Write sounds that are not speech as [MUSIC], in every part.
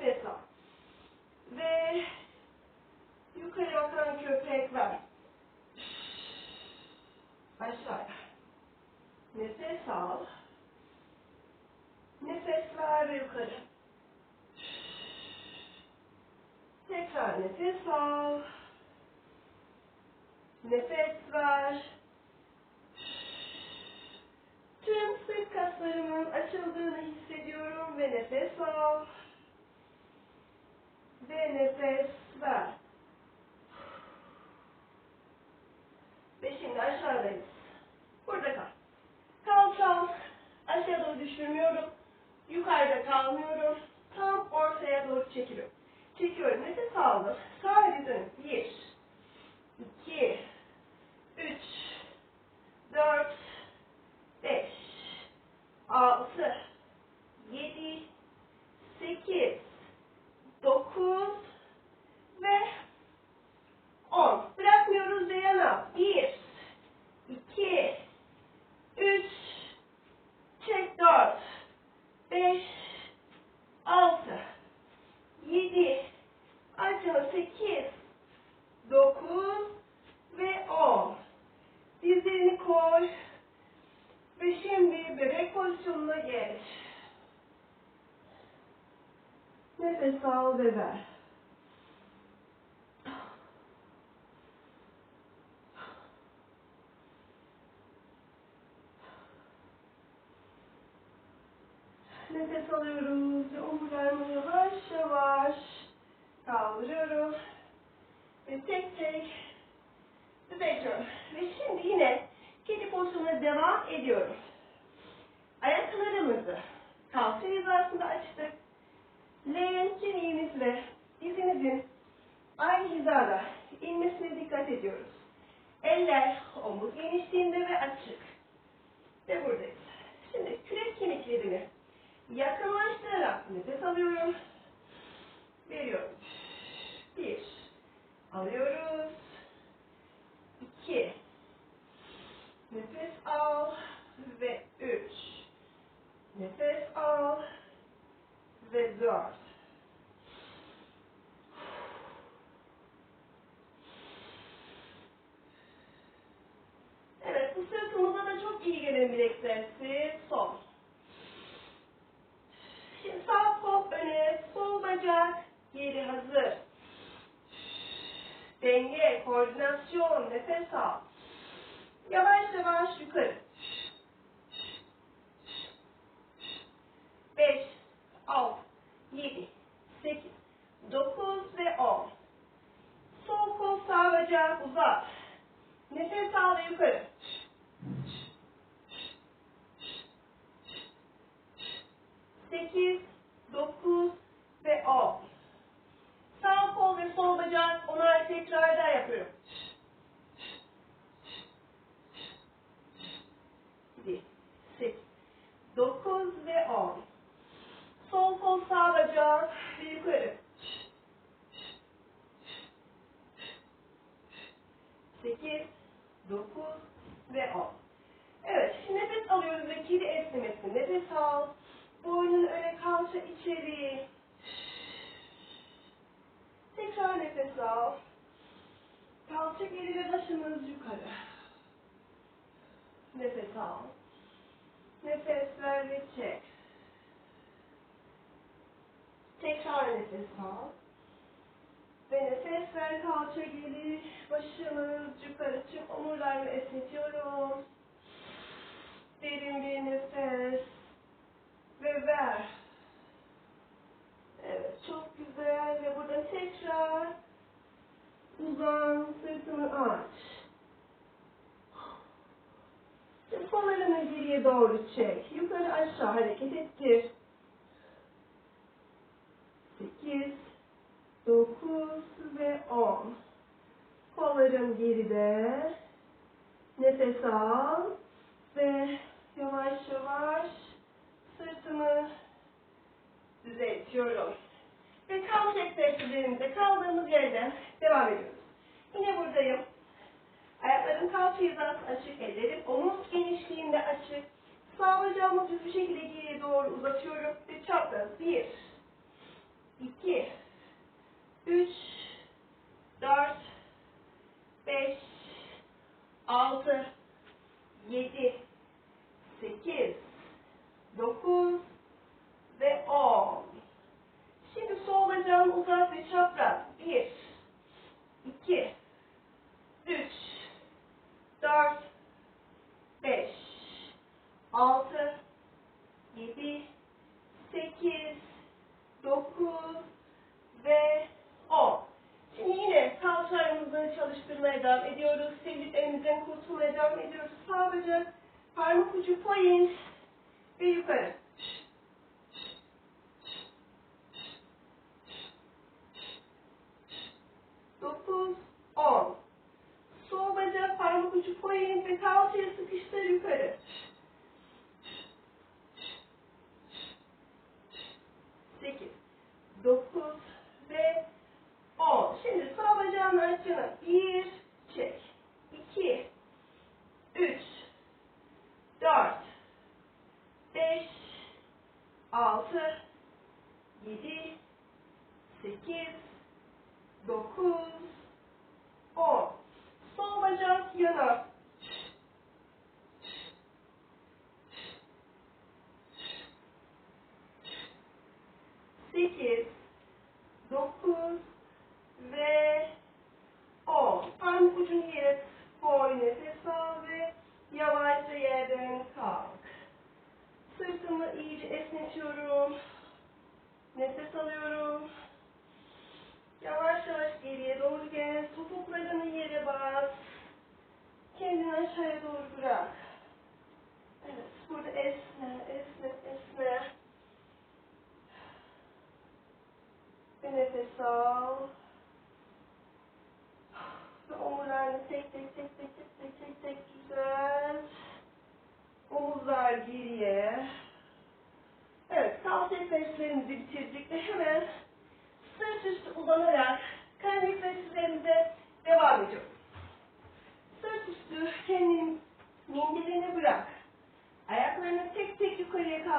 Nefes al. Ve yukarı bakan köpek ver. Aşağıya. Nefes al. Nefes ver ve yukarı. Tekrar nefes al. Nefes ver. Tüm sırt kaslarımın açıldığını hissediyorum ve nefes al. Ve nefes ver. Ve şimdi aşağıdayız. Burada kal. Kalçam aşağı doğru düşürmüyorum. Yukarıda kalmıyorum. Tam ortaya doğru çekiliyorum. Çekiyorum. Nefes aldım. Sağ dizim. Bir, iki, üç, dört, beş, altı, yedi, sekiz, 9 ve 10. Nefes al ve ver. Nefes alıyoruz ve omurlarımı yavaş yavaş kaldırıyorum. Ve tek tek düzeltiyorum. Ve şimdi yine kedi pozisyonuna devam ediyoruz. Ayaklarımızı kalça hizasında açtık. Leğen kemiğimizle dizimizin aynı hizada inmesine dikkat ediyoruz. Eller omuz genişliğinde ve açık. Ve buradayız. Şimdi kürek kemiklerini yakınlaştırarak nefes alıyorum. Veriyorum. Bir. Alıyoruz. İki. Nefes al. Ve üç. Nefes al. Ve dört. Evet, bu bir egzersiz. Son. Şimdi sağ kol öne, sol bacak geri hazır. Denge, koordinasyon, nefes al. Yavaş yavaş yukarı. Beş, altı, yedi, sekiz, dokuz ve on. Sol kol sağ bacak uzat. Nefes al ve yukarı. Sekiz, dokuz ve on. Sağ kol ve bacak onar tekrarda yapıyorum. Bir, sekiz, dokuz ve on. Sol kol sağ bacak ve yukarı. Sekiz, dokuz ve on. Evet, şimdi nefes alıyoruz ve kedi esnemesi. Nefes al. Boynun öne, kalça içeri. Tekrar nefes al. Kalça geri ve başımız yukarı. Nefes al. Nefes ver ve çek. Tekrar nefes al. Ve nefes ver, kalça geri, başımız yukarı çık, omurlarımı esnetiyorum. Derin bir nefes. Ve ver. Evet, çok güzel. Ve burada tekrar uzan, sırtını aç. Kollarını geriye doğru çek. Yukarı aşağı hareket ettir. Sekiz, dokuz ve on. Kollarım geride. Nefes al. Ve yavaş yavaş sırtımı düzeltiyorum ve kalmış egzersizlerimize kaldığımız yerden devam ediyoruz. Yine buradayım. Ayaklarım kalça hizası açık, ellerim omuz genişliğinde açık. Sağ bacağımı düz bir şekilde geriye doğru uzatıyorum ve çapraz. Bir, iki, üç, dört, beş, altı, yedi, sekiz, dokuz ve on çapraz. Bir, iki, üç, dört, beş, altı, yedi, sekiz, dokuz ve on. Şimdi yine kalçalarımızı çalıştırmaya devam ediyoruz. Sevdiklerimizden kurtulmaya devam ediyoruz. Sağ bacak, parmak ucu point ve yukarı. Dokuz, on. Sol ucu point ve kalçayı sıkıştır yukarı. Sekiz, dokuz ve on. Şimdi sağ bacağın açını bir, çek. İki, üç, dört, beş, altı, yedi, sekiz, dokuz, on. Bacak yana. Sekiz, dokuz ve on. Parmak ucunu yere koy, nefes al ve yavaşça yerden kalk. Sırtımı iyice esnetiyorum. Nefes alıyorum. Yavaş yavaş geriye doğru gel. Topuklarını yere bas. Kendini aşağıya doğru bırak. Evet, burada esne, esne, esne. Bir nefes al.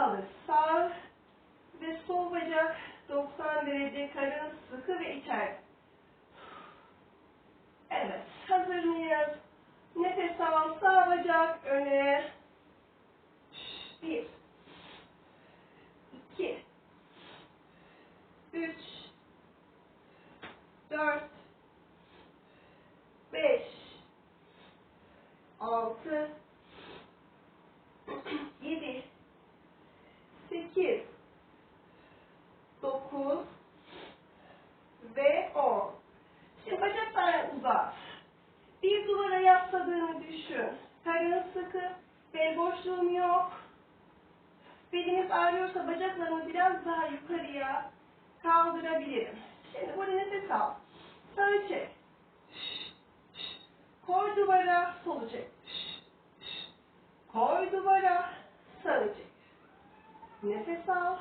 Kaldır. Sağ ve sol bacak 90 derece karın sıkı ve içeride. Evet, hazır mıyız? Nefes al, sağ bacak öne. Bir, iki, üç, dört, beş, altı, yedi, sekiz, dokuz ve on. Şimdi bacaklarını uzat. Bir duvara düşün. Karın sıkı, bel boşluğun yok. Beliniz ağrıyorsa bacaklarını biraz daha yukarıya kaldırabilirim. Şimdi burada nefes al. Sağı çek. Koy duvara, solu çek. Koy duvara, sağı çek. Nefes al.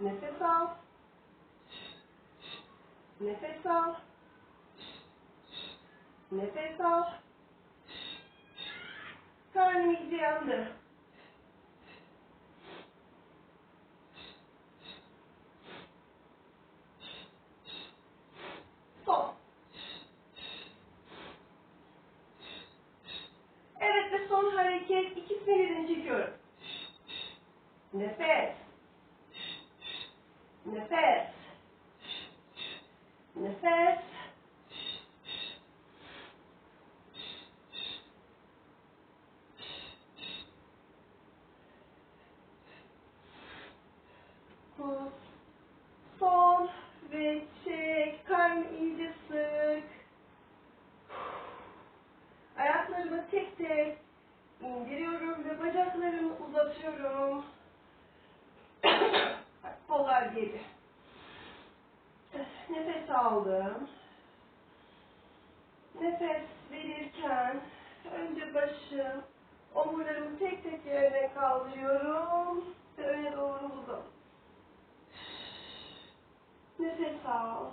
Nefes al. Nefes al. Nefes al. Karnım iyice yandı. Son. Evet ve son hareket. İkisini birden çekiyorum. Nefes. Nefes. Nefes. Tut. Son ve çek. Karnı iyice sık. Ayaklarımı tek tek indiriyorum ve bacaklarımı uzatıyorum. Kollar geri. Nefes aldım. Nefes verirken önce başım, omurlarımı tek tek yerine kaldırıyorum ve öne doğru uzat. Nefes al.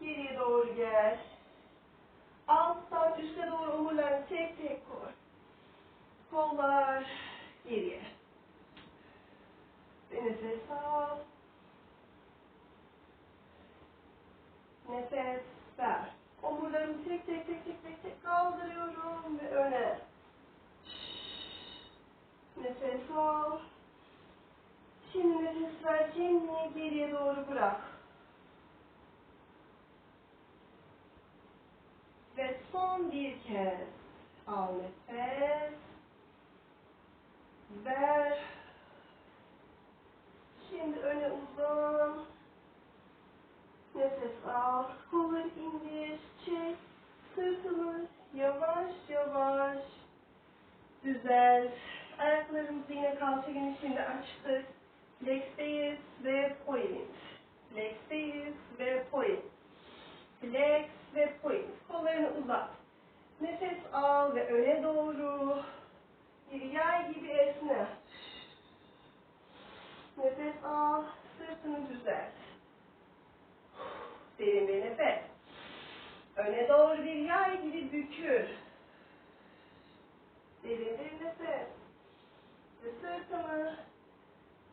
Geriye doğru gel. Alttan üste doğru omurlarını tek tek koy. Kollar geriye. Ve nefes al. Nefes ver. Omurlarımı tek tek tek tek tek tek kaldırıyorum ve öne. Nefes al. Şimdi nefes ver, kendini geriye doğru bırak. Ve son bir kez al nefes. Ver. Şimdi öne uzan. Nefes al. Kolları indir. Çek. Sırtını yavaş yavaş düzelt. Ayaklarımızı yine kalça genişliğinde açtık. Flex'teyiz ve point. Flex'teyiz ve point. Flex ve point. Kollarını uzat. Nefes al ve öne doğru. Bir yay gibi esne. Nefes al. Düzelt. Derin bir nefes. Öne doğru bir yay gibi bükür. Derin bir nefes. Ve sırtımı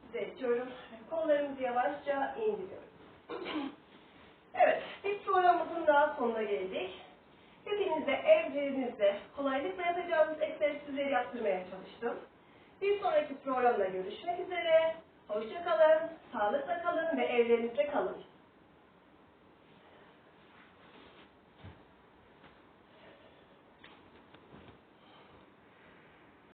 düzeltiyorum. Kollarımızı yavaşça indiriyorum. [CLEARS THROAT] evet, bir programımızın daha sonuna geldik. Hepinize evlerinizde kolaylıkla yapacağınız egzersizleri yaptırmaya çalıştım. Bir sonraki programda görüşmek üzere. Hoşça kalın, sağlıkla kalın ve evlerinizde kalın.